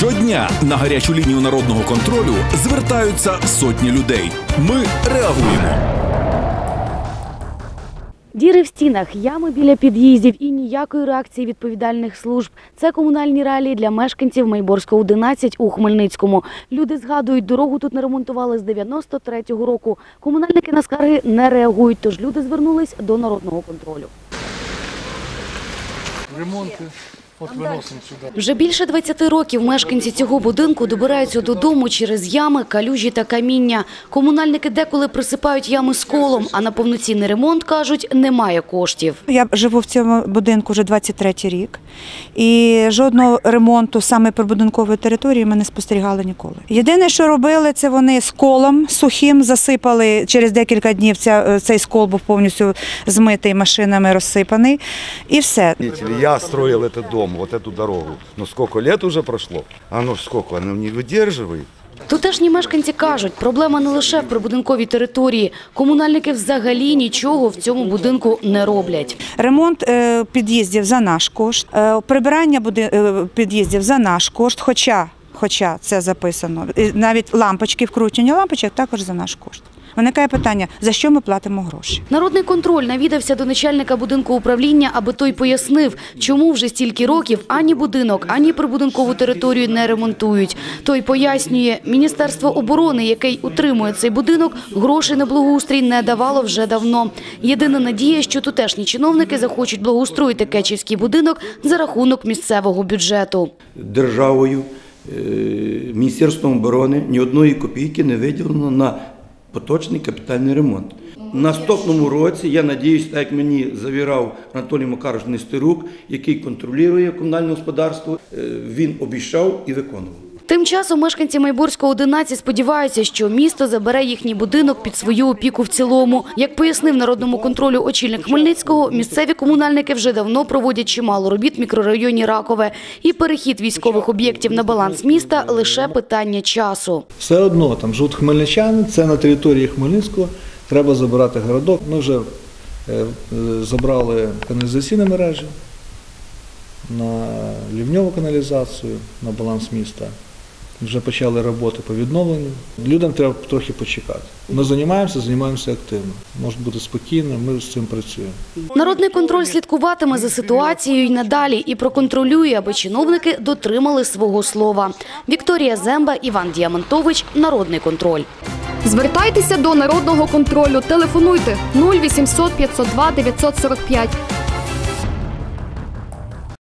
Щодня на гарячу лінію народного контролю звертаються сотні людей. Ми реагуємо. Діри в стінах, ями біля під'їздів і ніякої реакції відповідальних служб. Це комунальні реалії для мешканців Майборського 11 у Хмельницькому. Люди згадують, дорогу тут не ремонтували з 93-го року. Комунальники на скарги не реагують, тож люди звернулись до народного контролю. ремонти. От виносимо сюди. Вже більше 20 років мешканці цього будинку добираються додому через ями, калюжі та каміння. Комунальники деколи присипають ями з колом, а на повноцінний ремонт, кажуть, немає коштів. Я живу в цьому будинку вже 23 рік, і жодного ремонту саме прибудинкової території ми не спостерігали ніколи. Єдине, що робили, це вони з колом сухим засипали. Через декілька днів ця, цей скол був повністю змитий машинами, розсипаний, і все. Я строил этот дом, вот эту дорогу. Но сколько лет уже прошло? Оно ж сколько, оно не выдерживает. Тутешні мешканці кажуть, проблема не лише в прибудинковій території. Комунальники взагалі нічого в цьому будинку не роблять. Ремонт е, під'їздів за наш кошт, е, прибирання е, під'їздів за наш кошт, хоча, хоча це записано. І навіть лампочки, вкручення лампочок також за наш кошт. Виникає питання, за що ми платимо гроші? Народний контроль навідався до начальника будинку управління, аби той пояснив, чому вже стільки років ані будинок, ані прибудинкову територію не ремонтують. Той пояснює, Міністерство оборони, який утримує цей будинок, грошей на благоустрій не давало вже давно. Єдина надія, що тутешні чиновники захочуть благоустроїти Кечівський будинок за рахунок місцевого бюджету. державою, Міністерством оборони ні одної копійки не виділено на поточний капітальний ремонт. Наступному році, я надіюсь, так як мені завірав Анатолій Макарович Нестерук, який контролює комунальне господарство, е, він обіцяв і виконував. Тим часом мешканці Майборського 11 сподіваються, що місто забере їхній будинок під свою опіку в цілому. Як пояснив народному контролю очільник Хмельницького, місцеві комунальники вже давно проводять чимало робіт в мікрорайоні Ракове. І перехід військових об'єктів на баланс міста – лише питання часу. Все одно там живуть хмельничани, це на території Хмельницького. Треба забирати городок. Ми вже е, забрали каналізаційні мережі на лівньову каналізацію, на баланс міста. Вже почали роботи по відновленню. Людям треба трохи почекати. Ми займаємося, займаємося активно. Може бути спокійно, ми з цим працюємо. Народний контроль слідкуватиме за ситуацією й надалі і проконтролює, аби чиновники дотримали свого слова. Вікторія Земба, Іван Діамантович, Народний контроль. Звертайтеся до народного контролю. Телефонуйте 0800 502 945